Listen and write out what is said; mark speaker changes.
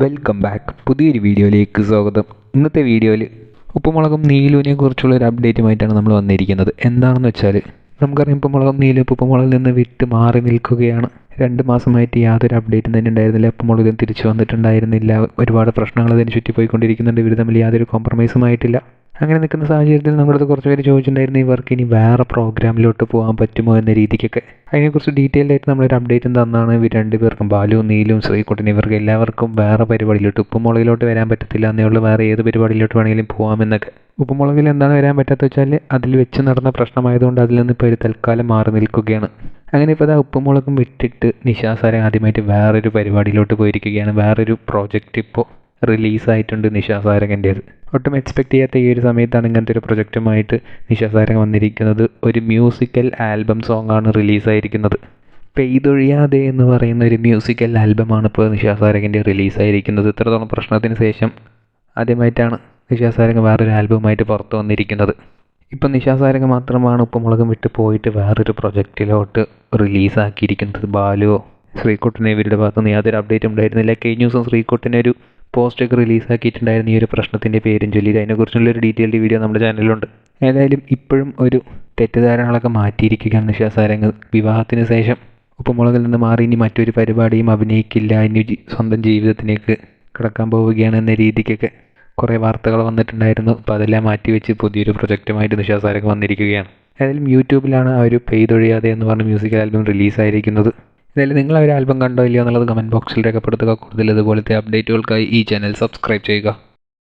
Speaker 1: Welcome back പുതിയൊരു വീഡിയോയിലേക്ക് സ്വാഗതം. ഇന്നത്തെ വീഡിയോയിൽ ഉപ്പുമുളകും നീലുവിനെ കുറിച്ചുള്ള ഒരു അപ്ഡേറ്റുമായിട്ടാണ് നമ്മൾ വന്നിരിക്കുന്നത്. എന്താണെന്ന് വെച്ചാൽ നമുക്കറിയാം ഉപ്പുമുളകും നീലും ഉപ്പുമുളകിൽ നിന്ന് വിട്ട് മാറി നിൽക്കുകയാണ്. രണ്ട് മാസമായിട്ട് യാതൊരു അപ്ഡേറ്റും തന്നെ ഉണ്ടായിരുന്നില്ല. ഉപ്പുമുളകും തിരിച്ചു വന്നിട്ടുണ്ടായിരുന്നില്ല. ഒരുപാട് പ്രശ്നങ്ങൾ അതിന് ചുറ്റിപ്പോയിക്കൊണ്ടിരിക്കുന്നുണ്ട്. ഇവർ തമ്മിൽ യാതൊരു കോംപ്രമൈസും ആയിട്ടില്ല. അങ്ങനെ നിൽക്കുന്ന സാഹചര്യത്തിൽ നമ്മളത് കുറച്ച് പേര് ചോദിച്ചിട്ടുണ്ടായിരുന്നു ഇവർക്ക് ഇനി വേറെ പ്രോഗ്രാമിലോട്ട് പോകാൻ പറ്റുമോ? എന്ന രീതിക്കൊക്കെ. അതിനെക്കുറിച്ച് ഡീറ്റെയിൽ ആയിട്ട് നമ്മളൊരു അപ്ഡേറ്റും തന്നാണ്. ഇവർ രണ്ടുപേർക്കും ബാലു നീലും ശ്രീകുട്ടനും ഇവർക്ക് എല്ലാവർക്കും വേറെ പരിപാടിയിലോട്ട് ഉപ്പുമുളകിലോട്ട് വരാൻ പറ്റത്തില്ല. എന്നേ ഉള്ളൂ വേറെ ഏത് പരിപാടിയിലോട്ട് വേണമെങ്കിലും പോകാമെന്നൊക്കെ ഉപ്പുമുളകിൽ എന്താണ് വരാൻ പറ്റാത്ത വെച്ചാൽ അതിൽ വെച്ച് നടന്ന പ്രശ്നമായതുകൊണ്ട് അതിൽ നിന്ന് ഇപ്പോൾ ഒരു തൽക്കാലം മാറി നിൽക്കുകയാണ്. അങ്ങനെ ഇപ്പോൾ ഇതാ ഉപ്പുമുളകും വിട്ടിട്ട് നിശാസാരം ആദ്യമായിട്ട് വേറൊരു പരിപാടിയിലോട്ട് പോയിരിക്കുകയാണ്. വേറൊരു പ്രോജക്റ്റ് ഇപ്പോൾ റിലീസായിട്ടുണ്ട് നിശാസാരകന്റേത് ഒട്ടും എക്സ്പെക്ട് ചെയ്യാത്ത ഈ ഒരു സമയത്താണ് ഇങ്ങനത്തെ ഒരു പ്രൊജക്റ്റുമായിട്ട് നിശാസാരംഗ് വന്നിരിക്കുന്നത്. ഒരു മ്യൂസിക്കൽ ആൽബം സോങ്ങാണ് റിലീസായിരിക്കുന്നത്. പെയ്തൊഴിയാതെ എന്ന് പറയുന്ന ഒരു മ്യൂസിക്കൽ ആൽബമാണ് ഇപ്പോൾ നിശാസാരകന്റെ റിലീസായിരിക്കുന്നത്. ഇത്രത്തോളം പ്രശ്നത്തിന് ശേഷം ആദ്യമായിട്ടാണ് നിശാസാരംഗ് വേറൊരു ആൽബമായിട്ട് പുറത്തു വന്നിരിക്കുന്നത്. ഇപ്പം നിശാസാരംഗ് മാത്രമാണ് ഉപ്പുമുളകം വിട്ട് പോയിട്ട് വേറൊരു പ്രൊജക്റ്റിലോട്ട് റിലീസാക്കിയിരിക്കുന്നത്. ബാലുവോ ശ്രീകുട്ടനെ ഇവരുടെ ഭാഗത്തുനിന്ന് യാതൊരു അപ്ഡേറ്റും ഉണ്ടായിരുന്നില്ല. കഴിഞ്ഞ ദിവസം ശ്രീകുട്ടനെ ഒരു പോസ്റ്റൊക്കെ റിലീസാക്കിയിട്ടുണ്ടായിരുന്നു ഈ ഒരു പ്രശ്നത്തിന്റെ പേരും ചൊല്ലി അതിനെക്കുറിച്ചുള്ള ഒരു ഡീറ്റെയിൽഡ് വീഡിയോ നമ്മുടെ ചാനലിലുണ്ട്. ഏതായാലും ഇപ്പോഴും ഒരു തെറ്റിദ്ധാരണകളൊക്കെ മാറ്റിയിരിക്കുകയാണ് നിശാസാരംഗ് വിവാഹത്തിന് ശേഷം ഉപ്പുമുളകിൽ നിന്ന് മാറി ഇനി മറ്റൊരു പരിപാടിയും അഭിനയിക്കില്ല. ഇനി സ്വന്തം ജീവിതത്തിലേക്ക് കിടക്കാൻ പോവുകയാണ് എന്ന രീതിക്കൊക്കെ കുറേ വാർത്തകൾ വന്നിട്ടുണ്ടായിരുന്നു. അപ്പോൾ അതെല്ലാം മാറ്റിവെച്ച് പുതിയൊരു പ്രൊജക്റ്റുമായിട്ട് നിശാസാരംഗ് വന്നിരിക്കുകയാണ്. ഏതായാലും യൂട്യൂബിലാണ് ആ ഒരു പെയ്തൊഴിയാതെ എന്ന് പറഞ്ഞ മ്യൂസിക്കൽ ആൽബം റിലീസായിരിക്കുന്നത്. എന്തായാലും നിങ്ങൾ ഒരു ആൽബം കണ്ടോ ഇല്ലയോ എന്നുള്ളത് കമന്റ് ബോക്സിൽ രേഖപ്പെടുത്തുക. കൂടുതൽ ഇതുപോലത്തെ അപ്ഡേറ്റുകൾക്കായി ഈ ചാനൽ സബ്സ്ക്രൈബ് ചെയ്യുക.